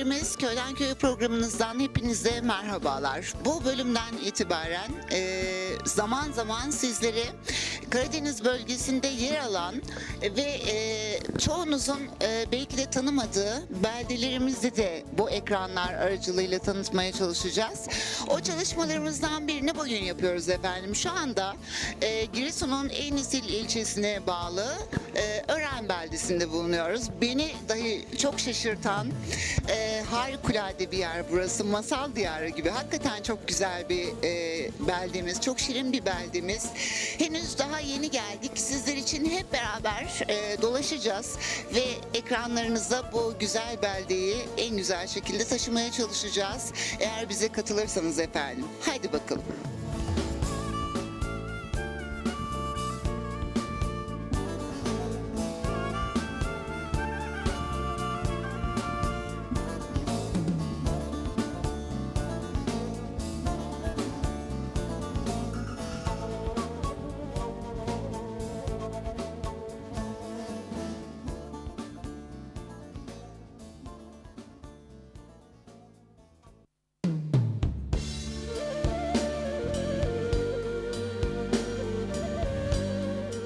Köyden Köye programınızdan hepinize merhabalar. Bu bölümden itibaren e, zaman zaman sizleri Karadeniz bölgesinde yer alan ve e, çoğunuzun e, belki de tanımadığı beldelerimizi de bu ekranlar aracılığıyla tanıtmaya çalışacağız. O çalışmalarımızdan birini bugün yapıyoruz efendim. Şu anda e, Giresun'un Eynisil ilçesine bağlı e, Ören beldesinde bulunuyoruz. Beni dahi çok şaşırtan e, harikulade bir yer burası. Masal diyarı gibi. Hakikaten çok güzel bir e, beldemiz. Çok şirin bir beldemiz. Henüz daha yeni geldik. Sizler için hep beraber e, dolaşacağız ve ekranlarınıza bu güzel beldeyi en güzel şekilde taşımaya çalışacağız. Eğer bize katılırsanız efendim. Haydi bakalım.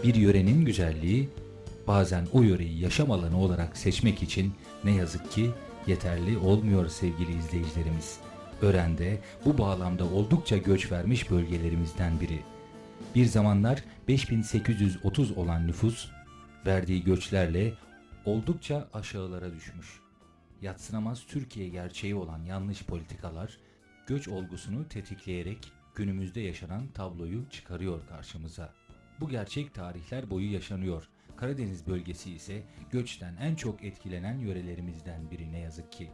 Bir yörenin güzelliği bazen o yöreyi yaşam alanı olarak seçmek için ne yazık ki yeterli olmuyor sevgili izleyicilerimiz. Ören'de bu bağlamda oldukça göç vermiş bölgelerimizden biri. Bir zamanlar 5830 olan nüfus verdiği göçlerle oldukça aşağılara düşmüş. Yatsınamaz Türkiye gerçeği olan yanlış politikalar göç olgusunu tetikleyerek günümüzde yaşanan tabloyu çıkarıyor karşımıza. Bu gerçek tarihler boyu yaşanıyor. Karadeniz bölgesi ise göçten en çok etkilenen yörelerimizden biri ne yazık ki.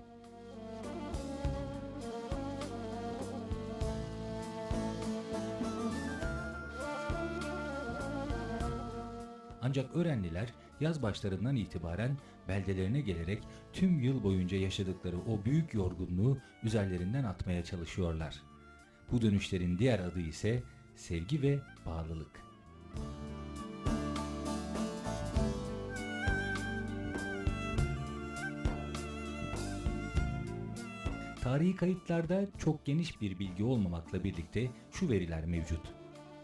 Ancak öğrenliler yaz başlarından itibaren beldelerine gelerek tüm yıl boyunca yaşadıkları o büyük yorgunluğu üzerlerinden atmaya çalışıyorlar. Bu dönüşlerin diğer adı ise sevgi ve bağlılık. Tarihi kayıtlarda çok geniş bir bilgi olmamakla birlikte şu veriler mevcut.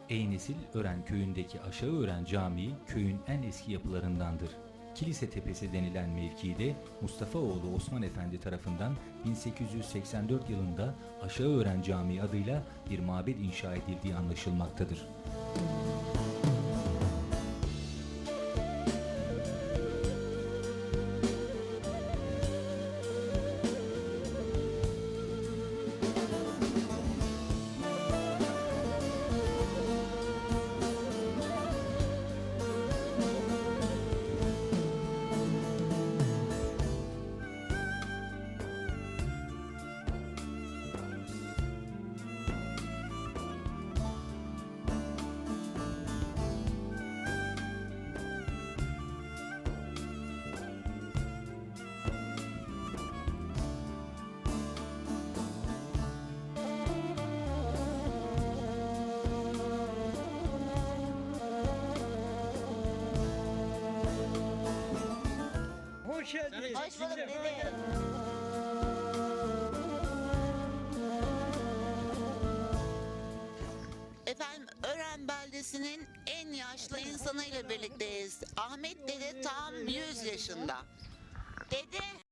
Eynesil Ören köyündeki Aşağı Ören Camii köyün en eski yapılarındandır. Kilise Tepesi denilen mevkide Mustafa oğlu Osman Efendi tarafından 1884 yılında Aşağı Ören Camii adıyla bir mabet inşa edildiği anlaşılmaktadır. Hoş geldiniz. Hoş bulduk dede. Efendim Ören beldesinin en yaşlı insanıyla birlikteyiz. Ahmet dede tam 100 yaşında. Dede